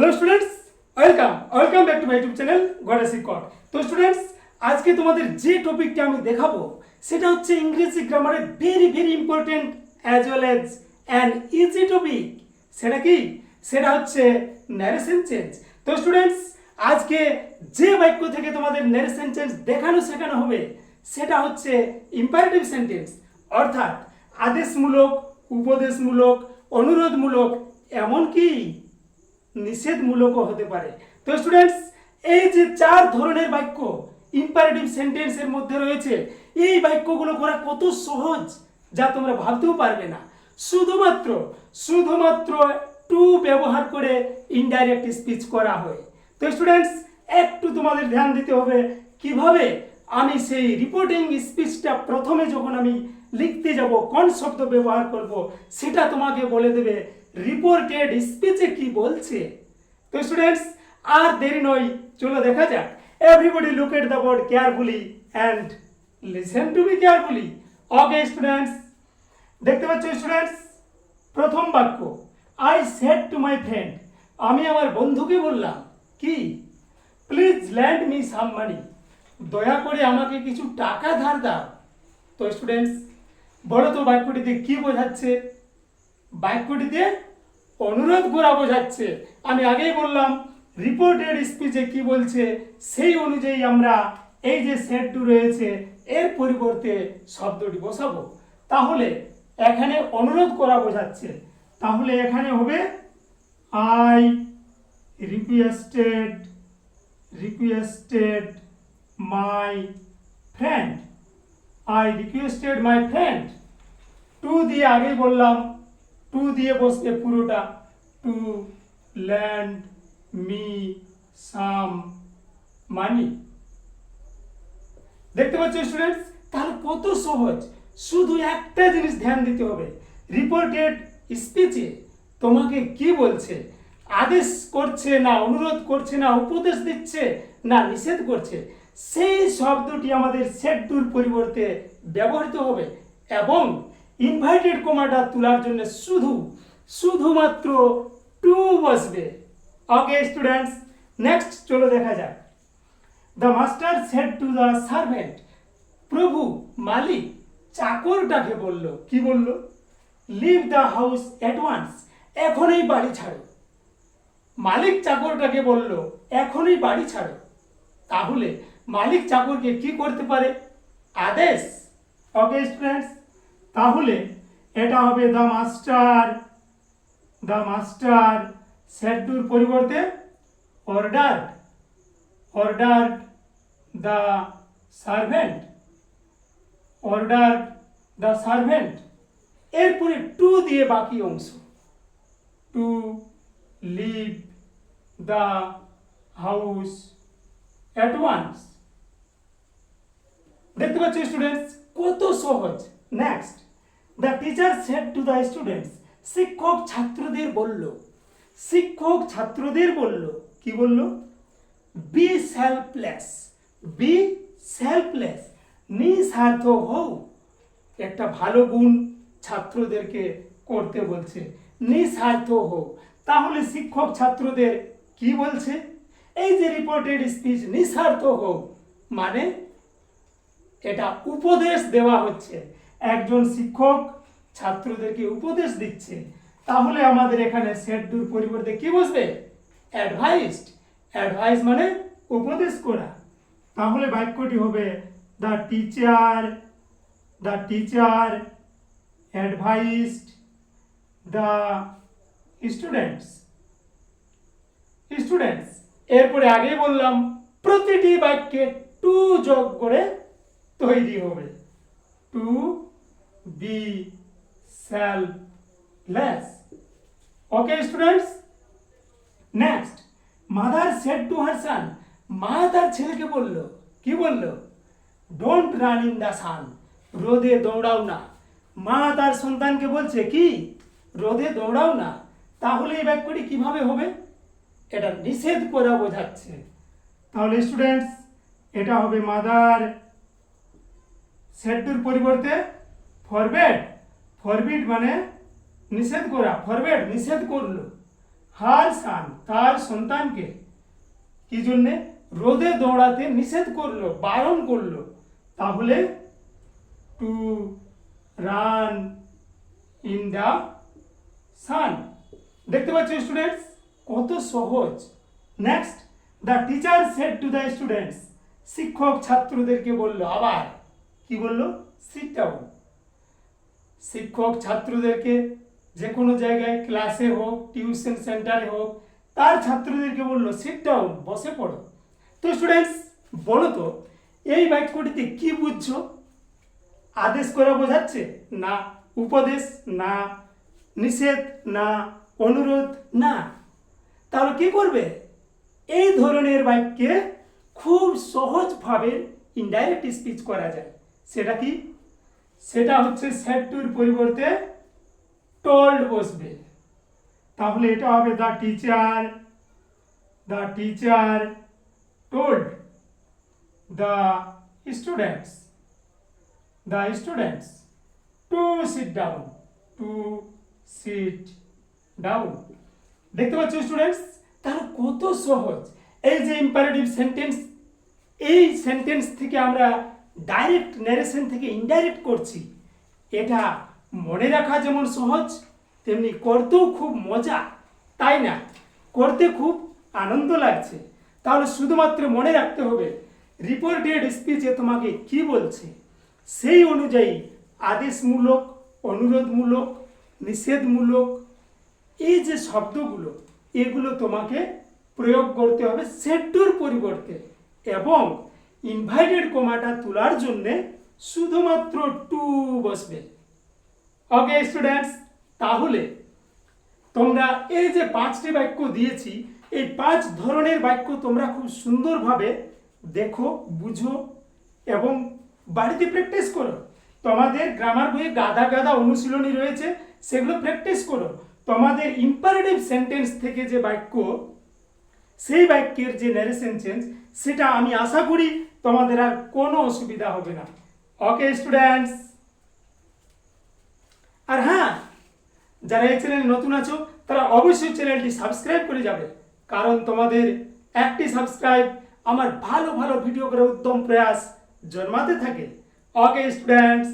Hello students welcome welcome back to my YouTube channel গড়ে শিক্ষক তো স্টুডেন্টস আজকে তোমাদের যে টপিকটা আমি দেখাবো, সেটা হচ্ছে ইংরেজি গ্রামারের very very important as well as an easy topic সেটা কি সেটা হচ্ছে ন্যারেশন চেঞ্জ তো স্টুডেন্টস আজকে যে বাক্য থেকে তোমাদের ন্যারেশন চেঞ্জ দেখানো, শেখানো হবে, সেটা হচ্ছে ইম্পারেটিভ সেন্টেন্স অর্থাৎ আদেশমূলক, উপদেশমূলক, অনুরোধমূলক, এমনকি নিষেধমূলকও হতে পারে। তো স্টুডেন্টস এই যে চার ধরনের বাক্য ইম্পারেটিভ সেন্টেন্সের মধ্যে রয়েছে, এই বাক্যগুলো করা কত সহজ যা তোমরা ভাবতেও পারবে না। শুধুমাত্র শুধুমাত্র টু ব্যবহার করে ইনডাইরেক্ট স্পিচ করা হয়। তো স্টুডেন্টস একটু তোমাদের ধ্যান দিতে হবে, কীভাবে আমি সেই রিপোর্টিং স্পিচটা প্রথমে যখন আমি লিখতে যাব, কোন শব্দ ব্যবহার করব, সেটা তোমাকে বলে দেবে রিপোর্টেড স্পিচে কি বলছে? তো স্টুডেন্টস আর দেরি নয়, চলো দেখা যাক। Everybody look at the board carefully and listen to me carefully okay students দেখতে পাচ্ছ স্টুডেন্টস প্রথম বাক্য I said to my friend আমি আমার বন্ধুকে বললাম, কি? Please lend me some money দয়া করে আমাকে কিছু টাকা ধার দাও। তো স্টুডেন্টস বলো তো বাক্যটিতে কি বোঝাচ্ছে? বাক্যটিতে অনুরোধ করা বোঝাচ্ছে। আমি আগেই বললাম রিপোর্টেড স্পিচে কি বলছে সেই অনুযায়ী আমরা এই যে সেট টু রয়েছে, এর পরিবর্তে শব্দটি বসাবো। তাহলে এখানে অনুরোধ করা বোঝাচ্ছে। তাহলে এখানে হবে I requested requested my friend I requested my friend to দিয়ে আগেই বললাম টু দিয়ে বসবে পুরোটা to lend me some money দেখতে পাচ্ছ স্টুডেন্টস তাহলে কত সহজ? শুধু একটা জিনিস ধ্যান দিতে হবে। রিপোর্টেড স্পিচে তোমাকে কি বলছে? আদেশ করছে না, অনুরোধ করছে না, উপদেশ দিচ্ছে না, নিষেধ করছে? সেই শব্দটি আমাদের সেটুর পরিবর্তে ব্যবহৃত হবে এবং ইনভাইটেড কমাটা তোলার জন্য শুধু, শুধুমাত্র টু বসবে। ওকে স্টুডেন্টস নেক্সট চলো দেখা যাক। The master said to the servant প্রভু, মালিক চাকরটাকে বলল। কি বলল? লিভ দ্য হাউস অ্যাডভান্স এখনই বাড়ি ছাড়ো। মালিক চাকরটাকে বলল, এখনই বাড়ি ছাড়ো। তাহলে মালিক চাকরকে কি করতে পারে? আদেশ? ওকে স্টুডেন্টস তাহলে এটা হবে দ্য মাস্টার দ্য মাস্টার সেটুর পরিবর্তে order order the servant order the servant এরপরে টু দিয়ে বাকি অংশ। To leave the house at once পাচ্ছ স্টুডেন্টস কত সহজ। Next the teacher said to the students শিক্ষক ছাত্রদের বলল, শিক্ষক ছাত্রদের বলল, কি বলল? বি সেলফলেস বি সেলফলেস নিঃস্বার্থ হও। একটা ভালো গুণ ছাত্রদেরকে করতে বলছে, নিঃস্বার্থ হও। তাহলে শিক্ষক ছাত্রদের কি বলছে? এই যে রিপোর্টেড স্পিচ নিঃস্বার্থ হোক মানে এটা উপদেশ দেওয়া হচ্ছে। একজন শিক্ষক ছাত্রদেরকে উপদেশ দিচ্ছে। তাহলে আমাদের এখানে সেটডুর পরিবর্তে কি বসবে? অ্যাডভাইসড অ্যাডভাইস মানে উপদেশ করা। তাহলে বাক্যটি হবে the teacher the teacher advised the students students এরপরে আগেই বললাম, প্রতিটি বাক্যে টু যোগ করে তৈরি হবে। To be selfless okay students next mother said to her son মা তার ছেলেকে বলল, কি বলল? Don't run in the sun রোদে দৌড়াও না। মা তার সন্তানকে বলছে, কি? রোদে দৌড়াও না। তাহলে এই বাক্যটি কীভাবে হবে? এটা নিষেধ করা বোঝাচ্ছে। তাহলে স্টুডেন্টস এটা হবে মাদার সেটুর পরিবর্তে ফরবেড ফরবিড মানে নিষেধ করা ফরবেড নিষেধ করল। হার সান, তার সন্তানকে কি জন্যে? রোদে দৌড়াতে নিষেধ করল, বারণ করল। তাহলে to run in the sun দেখতে পাচ্ছ স্টুডেন্টস কত সহজ। Next the teacher said to the students শিক্ষক ছাত্রদেরকে বলল, আবার কি বলল? সিট ডাউন শিক্ষক ছাত্রদেরকে যে কোনো জায়গায় ক্লাসে হোক টিউশন সেন্টারে হোক, তার ছাত্রদেরকে বলল সিট ডাউন বসে পড়ো। তো স্টুডেন্টস বলো তো, এই বাক্যটিতে কি বুঝছ? আদেশ করা বোঝাচ্ছে, না। উপদেশ, না। নিষেধ, না। অনুরোধ, না। তাহলে কি করবে? এই ধরনের বাক্যে খুব সহজভাবে ইনডাইরেক্ট স্পিচ করা যায়। সেটা কি? সেটা হচ্ছে সেট টুর পরিবর্তে টোল্ড বসবে। তাহলে এটা হবে the teacher the teacher told the students the students to sit down, to sit down দেখতে পাচ্ছ স্টুডেন্টস তাহলে কত সহজ। এই যে ইম্পারেটিভ সেন্টেন্স এই সেন্টেন্স থেকে আমরা ডাইরেক্ট ন্যারেশন থেকে ইনডাইরেক্ট করছি। এটা মনে রাখা যেমন সহজ, তেমনি করতেও খুব মজা। তাই না? করতে খুব আনন্দ লাগছে। তাহলে শুধুমাত্র মনে রাখতে হবে রিপোর্টেড স্পিচে তোমাকে কি বলছে? সেই অনুযায়ী আদেশমূলক, অনুরোধমূলক, নিষেধমূলক, এই যে শব্দগুলো, এগুলো তোমাকে প্রয়োগ করতে হবে সেটুর পরিবর্তে। এবং ইনভাইটেড কমাটা তোলার জন্যে শুধুমাত্র টু বসবে ওকে স্টুডেন্টস তাহলে তোমরা এই যে পাঁচটি বাক্য দিয়েছি এই পাঁচ ধরনের বাক্য তোমরা খুব সুন্দরভাবে দেখো বুঝো এবং বাড়িতে প্র্যাকটিস করো তোমাদের গ্রামার বইয়ে গাদা গাদা অনুশীলনী রয়েছে সেগুলো প্র্যাকটিস করো তোমাদের ইম্পারেটিভ সেন্টেন্স থেকে যে বাক্য সেই বাক্যের যে ন্যারেশন চেঞ্জ সেটা আমি আশা করি তোমাদের আর কোনো অসুবিধা হবে না। ওকে স্টুডেন্টস আর হ্যাঁ যারা এই চ্যানেলে নতুন আছো, তারা অবশ্যই চ্যানেলটি সাবস্ক্রাইব করে যাবে। কারণ তোমাদের একটি সাবস্ক্রাইব আমার ভালো ভালো ভিডিও করে উত্তম প্রয়াস জন্মাতে থাকে। Okay students